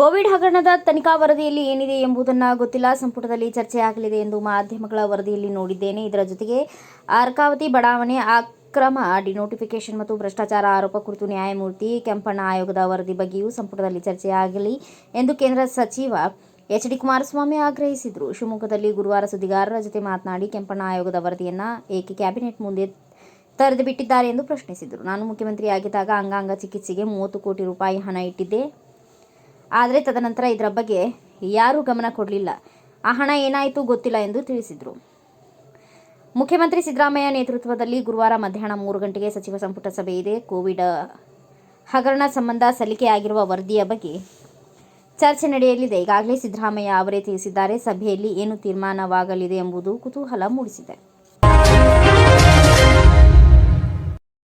Covid ಹಗರಣದ ತನಿಖಾ ವರದಿಯಲ್ಲಿ ಏನಿದೆ ಎಂಬುದನ್ನು ಗೊತ್ತಿಲ್ಲ. ಸಂಪುಟದಲ್ಲಿ ಚರ್ಚೆಯಾಗಲಿದೆ ಎಂದು ಮಾಧ್ಯಮಗಳ ವರದಿಯಲ್ಲಿ ನೋಡಿದ್ದೇನೆ. ಇದರ ಜೊತೆಗೆ ಅರ್ಕಾವತಿ ಬಡಾವಣೆ ಅಕ್ರಮ ಡಿನೋಟಿಫಿಕೇಶನ್ ಮತ್ತು ಭ್ರಷ್ಟಾಚಾರ ಆರೋಪ ಕುರಿತು ನ್ಯಾಯಮೂರ್ತಿ ಕೆಂಪಣ್ಣ ಆಯೋಗದ ವರದಿ ಬಗ್ಗೆಯೂ ಸಂಪುಟದಲ್ಲಿ ಚರ್ಚೆಯಾಗಲಿ ಎಂದು ಕೇಂದ್ರ ಸಚಿವ ಎಚ್ ಡಿ ಕುಮಾರಸ್ವಾಮಿ ಆಗ್ರಹಿಸಿದರು. ಶಿವಮೊಗ್ಗದಲ್ಲಿ ಗುರುವಾರ ಸುದ್ದಿಗಾರರ ಜೊತೆ ಮಾತನಾಡಿ ಕೆಂಪಣ್ಣ ಆಯೋಗದ ವರದಿಯನ್ನು ಏಕೆ ಕ್ಯಾಬಿನೆಟ್ ಮುಂದೆ ತರೆದು ಬಿಟ್ಟಿದ್ದಾರೆ ಎಂದು ಪ್ರಶ್ನಿಸಿದರು. ನಾನು ಮುಖ್ಯಮಂತ್ರಿಯಾಗಿದ್ದಾಗ ಅಂಗಾಂಗ ಚಿಕಿತ್ಸೆಗೆ ಮೂವತ್ತು ಕೋಟಿ ರೂಪಾಯಿ ಹಣ ಇಟ್ಟಿದ್ದೆ. ಆದರೆ ತದನಂತರ ಇದರ ಬಗ್ಗೆ ಯಾರೂ ಗಮನ ಕೊಡಲಿಲ್ಲ. ಆ ಹಣ ಏನಾಯಿತು ಗೊತ್ತಿಲ್ಲ ಎಂದು ತಿಳಿಸಿದರು. ಮುಖ್ಯಮಂತ್ರಿ ಸಿದ್ದರಾಮಯ್ಯ ನೇತೃತ್ವದಲ್ಲಿ ಗುರುವಾರ ಮಧ್ಯಾಹ್ನ ಮೂರು ಗಂಟೆಗೆ ಸಚಿವ ಸಂಪುಟ ಸಭೆ ಇದೆ. ಕೋವಿಡ್ ಹಗರಣ ಸಂಬಂಧ ಸಲ್ಲಿಕೆಯಾಗಿರುವ ವರದಿಯ ಬಗ್ಗೆ ಚರ್ಚೆ ನಡೆಯಲಿದೆ. ಈಗಾಗಲೇ ಸಿದ್ದರಾಮಯ್ಯ ಅವರೇ ತಿಳಿಸಿದ್ದಾರೆ. ಸಭೆಯಲ್ಲಿ ಏನು ತೀರ್ಮಾನವಾಗಲಿದೆ ಎಂಬುದು ಕುತೂಹಲ ಮೂಡಿಸಿದೆ.